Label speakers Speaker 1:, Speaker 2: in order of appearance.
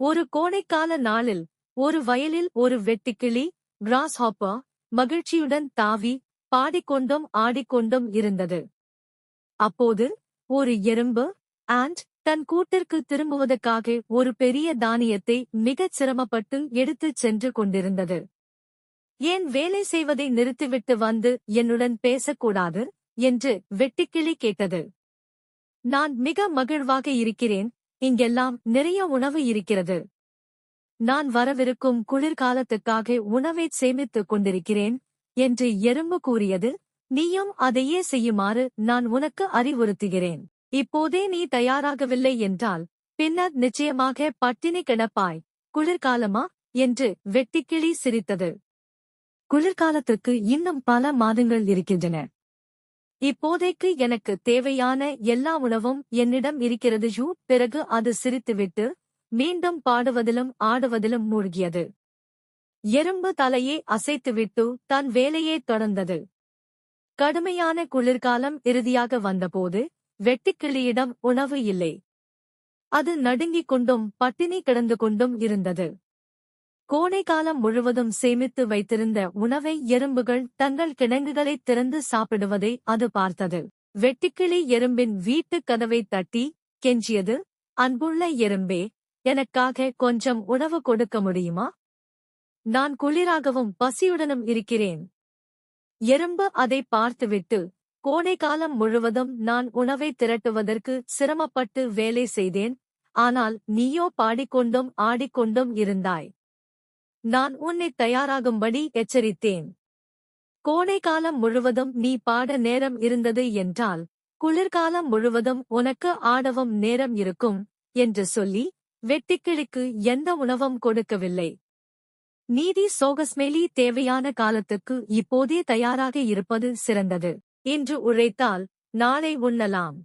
Speaker 1: ஒரு கோடைக்கால நாளில் ஒரு வயலில் ஒரு வெட்டுக்கிளி கிராஸ்ஹாப்பா மகிழ்ச்சியுடன் தாவி பாடிக்கொண்டும் ஆடிக்கொண்டும் இருந்தது. அப்போது ஒரு எறும்பு ஆண்ட் தன் கூட்டிற்கு திரும்புவதற்காக ஒரு பெரிய தானியத்தை மிகச் சிரமப்பட்டு எடுத்துச் சென்று கொண்டிருந்தது. ஏன் வேலை செய்வதை நிறுத்திவிட்டு வந்து என்னுடன் பேசக்கூடாது? என்று வெட்டிக்கிளி கேட்டது. நான் மிக மகிழ்வாக இருக்கிறேன். இங்கெல்லாம் நிறைய உணவு இருக்கிறது. நான் வரவிருக்கும் குளிர்காலத்துக்காக உணவை சேமித்துக் கொண்டிருக்கிறேன் என்று எறும்பு கூறியது நீயும் அதையே செய்யுமாறு நான் உனக்கு அறிவுறுத்துகிறேன். இப்போதே நீ தயாராகவில்லை என்றால் பின்னர் நிச்சயமாக பட்டினி கிடப்பாய் குளிர்காலமா என்று வெட்டிக்கிளி சிரித்தது. குளிர்காலத்துக்கு இன்னும் பல மாதங்கள் இருக்கின்றன. இப்போதைக்கு எனக்கு தேவையான எல்லா உணவும் என்னிடம் இருக்கிறது யூ பிறகு அது சிரித்துவிட்டு மீண்டும் பாடுவதிலும் ஆடுவதிலும் மூழ்கியது. எறும்பு தலையை அசைத்துவிட்டு தன் வேலையே தொடர்ந்தது. கடுமையான குளிர்காலம் இறுதியாக வந்தபோது வெட்டுக்கிளியிடம் உணவு இல்லை. அது நடுங்கிக் கொண்டும் பட்டினி கிடந்து கொண்டும் இருந்தது. கோடைக்காலம் முழுவதும் சேமித்து வைத்திருந்த உணவை எறும்புகள் தங்கள் கிடங்குகளை திறந்து சாப்பிடுவதை அது பார்த்தது. வெட்டுக்கிளி எறும்பின் வீட்டுக் கதவை தட்டி கெஞ்சியது அன்புள்ள எறும்பே எனக்காக கொஞ்சம் உணவு கொடுக்க முடியுமா? நான் குளிராகவும் பசியுடனும் இருக்கிறேன் எறும்பு அதை பார்த்துவிட்டு கோடைக்காலம் முழுவதும் நான் உணவை திரட்டுவதற்கு சிரமப்பட்டு வேலை செய்தேன். ஆனால் நீயோ பாடிக்கொண்டும் ஆடிக்கொண்டும் இருந்தாய். நான் உன்னை தயாராகும்படி எச்சரித்தேன். கோடைக்காலம் முழுவதும் நீ பாட நேரம் இருந்தது என்றால் குளிர்காலம் முழுவதும் உனக்கு ஆடவும் நேரம் இருக்கும் என்று சொல்லி வெட்டிக்கிளிக்கு எந்த உணவும் கொடுக்கவில்லை. நீதி சோகஸ்மேலி தேவையான காலத்துக்கு இப்போதே தயாராக இருப்பது சிறந்தது இன்று உழைத்தால் நாளை உண்ணலாம்.